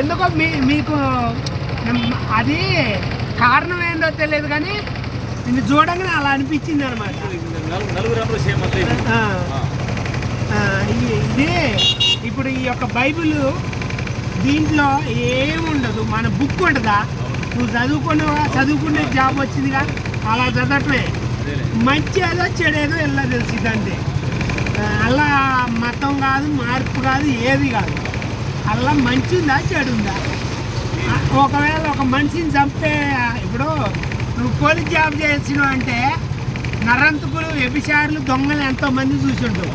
ఎందుకో మీ మీకు అది కారణం ఏందో తెలియదు కానీ నిన్ను చూడంగానే అలా అనిపించింది అనమాట ఇది ఇప్పుడు ఈ యొక్క బైబిల్ దీంట్లో ఏముండదు. మన బుక్ ఉంటుందా? నువ్వు చదువుకున్నావా చదువుకునే జాబ్ వచ్చిందిగా? అలా చదవటమే మంచి ఏదో చెడేదో ఎలా తెలిసిందంటే అలా మతం కాదు మార్పు కాదు ఏది కాదు. అలా మంచి ఉందా చెడు ఉందా ఆ, ఒకవేళ ఒక మనిషిని చంపితే ఇప్పుడు నువ్వు పోలీస్ జాబ్ చేసినావు అంటే నరంతకులు వ్యభిచారులు దొంగలు ఎంతో మంది చూసుంటావు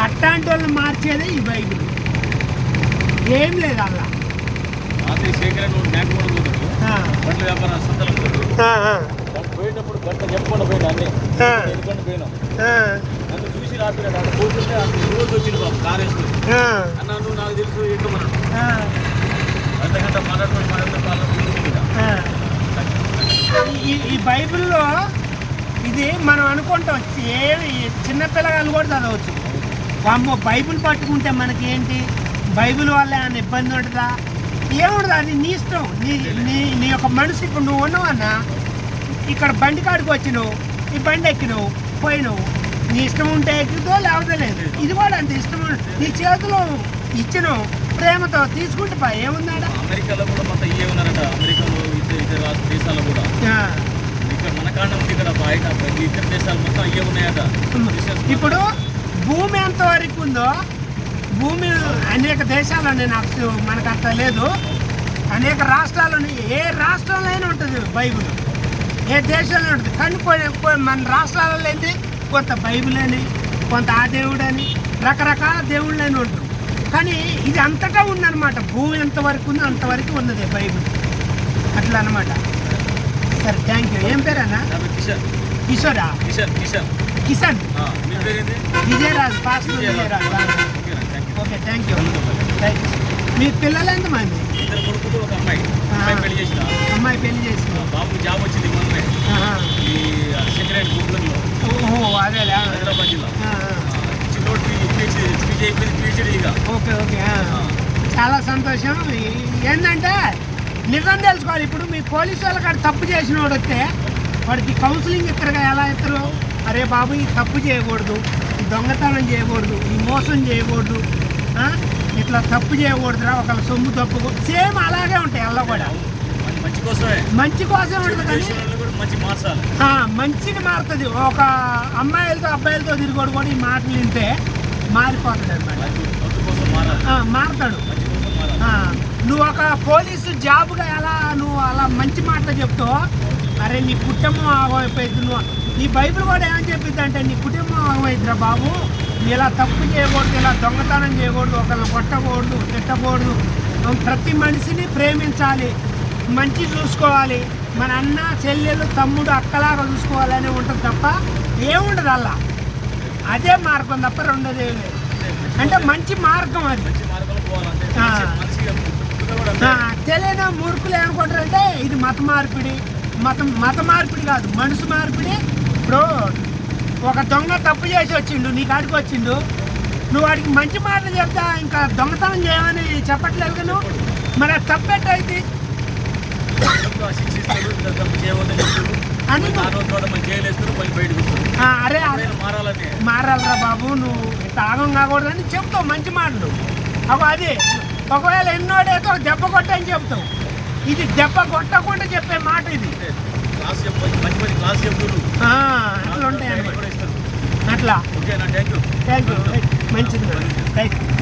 అట్లాంటి వాళ్ళని మార్చేదే ఈ బైబిల్. ఏం లేదు అలా. పోయేటప్పుడు గంట చెప్పకుండా అన్నీ. ఎందుకంటే పోయినాం. అన్న నువ్వు నాకు తెలుసు. ఈ ఈ బైబిల్లో ఇది మనం అనుకుంటాం ఏమి చిన్న పిల్లగాళ్ళు కూడా చదవచ్చు. అమ్మో బైబిల్ పట్టుకుంటే మనకి ఏంటి బైబిల్ వల్ల ఏమైనా ఇబ్బంది ఉంటుందా? ఏముండదు అది నీ ఇష్టం. నీ నీ నీ యొక్క మనసు ఇప్పుడు నువ్వు ఉన్నావన్నా ఇక్కడ బండి కాడికి వచ్చినావు ఈ బండి ఎక్కినావు పోయినావు నీ ఇష్టం ఉంటే ఎక్కుతో లేకపోతే లేదు. ఇది కూడా అంత ఇష్టం నీ చేతిలో ఇచ్చినావు ప్రేమతో తీసుకుంటే పా ఏముందాడా అమెరికాలో కూడా మొత్తం ఇవే ఉన్నారట. అమెరికాలో ఇతర ఇతర దేశాల్లో కూడా. ఇక్కడ మన కాండం ఉంది ఇక్కడ బయట. ఇతర దేశాలు మొత్తం ఇవే ఉన్నాయట. ఇప్పుడు భూమి ఎంత వరకు ఉందో భూమి అనేక దేశాలని నాకు మనకు అంత లేదు. అనేక రాష్ట్రాలని ఏ రాష్ట్రంలో అయినా ఉంటుంది బైబిల్. ఏ దేశంలో ఉంటుంది. కానీ మన రాష్ట్రాలలో ఏంటి కొంత బైబిల్ అని కొంత ఆ దేవుడు అని రకరకాల దేవుళ్ళు అని ఉంటారు కానీ ఇది అంతటా ఉందన్నమాట. భూమి ఎంతవరకు ఉందో అంతవరకు ఉన్నది బైబిల్. అట్లా అన్నమాట సరే థ్యాంక్ యూ ఏం పేరన్నా? పేరు Kishan. కిషోరా? Kishan Kishan. Vijayaraju pastor Vijayaraju. Okay thank you. మీ పిల్లలు ఎంతమంది? కొడుకులు ఒక అమ్మాయి. పెళ్ళి చేసిన అమ్మాయి పెళ్ళి బాబుకి జాబ్ వచ్చింది మొన్నే ఈ సెక్రటరీ అదేలే పీజీ అయిపోయింది ఇక. Okay okay. చాలా సంతోషం. ఏంటంటే నిజం తెలుసుకోవాలి. ఇప్పుడు మీ పోలీసు వాళ్ళ కాడ తప్పు చేసిన వాడు వస్తే వాడికి కౌన్సిలింగ్ ఇద్దరుగా ఎలా ఇస్తారు? అరే బాబు ఈ తప్పు చేయకూడదు. ఈ దొంగతనం చేయకూడదు. ఈ మోసం చేయకూడదు? ఇట్లా తప్పు చేయకూడదురా. ఒకళ్ళ సొమ్ము తప్పు సేమ్ అలాగే ఉంటాయి అలా కూడా. మంచి కోసమే. మంచి కోసం ఉంటుంది కానీ దేశంలో కూడా మంచి మార్చాలి. ఆ, మంచిగా మారుతుంది. ఒక అమ్మాయిలతో అబ్బాయిలతో తిరిగోడు కూడా ఈ మాటలు వింటే మారిపోతుంది అనమాట మారుతాడు. నువ్వు ఒక పోలీసు జాబ్గా ఎలా నువ్వు అలా మంచి మాటలు చెప్తావు అరే నీ కుటుంబం ఆగమైపోయింది నువ్వు. నీ బైబిల్ కూడా ఏమని చెప్పింది అంటే నీ కుటుంబం ఆగమైద్దిరా బాబు. ఇలా తప్పు చేయకూడదు ఇలా దొంగతనం చేయకూడదు ఒకరిని కొట్టకూడదు తిట్టకూడదు. ప్రతి మనిషిని ప్రేమించాలి మంచి చూసుకోవాలి. మన అన్న చెల్లెలు తమ్ముడు అక్కలాగా చూసుకోవాలని ఉంటుంది తప్ప ఏముండదు అలా. అదే మార్గం తప్ప రెండోది ఏం లేదు. అంటే మంచి మార్గం అది. తెలియని మూర్ఖులు ఏమనుకుంటారంటే ఇది మత మార్పిడి. మతం మత మార్పిడి కాదు మనసు మార్పిడి. ఇప్పుడు ఒక దొంగ తప్పు చేసి వచ్చిండు నీ కాడికి వచ్చిండు. నువ్వు వాడికి మంచి మాటలు చెప్తా ఇంకా దొంగతనం చేయమని చెప్పట్లేదు నువ్వు. మరి అది తప్పెట్టయితే తప్పు చేయవద్దని చెప్తారు. మళ్ళీ బయటకు అరే. మారాలని మారాలరా బాబు నువ్వు ఇంత ఆగం కాకూడదని చెప్తావు మంచి మాటలు. అగో అది. ఒకవేళ ఎన్నోడైతే దెబ్బ కొట్టని చెప్తావు. ఇది దెబ్బ కొట్టకుండా చెప్పే మాట ఇది. అంటే క్లాస్ చెప్ప మంచి మంచి క్లాస్ చెప్తారు ఆ, అట్లా ఉంటాయి ఇస్తారు అట్లా. ఓకేనా థ్యాంక్ యూ థ్యాంక్ యూ మంచిది. Thank you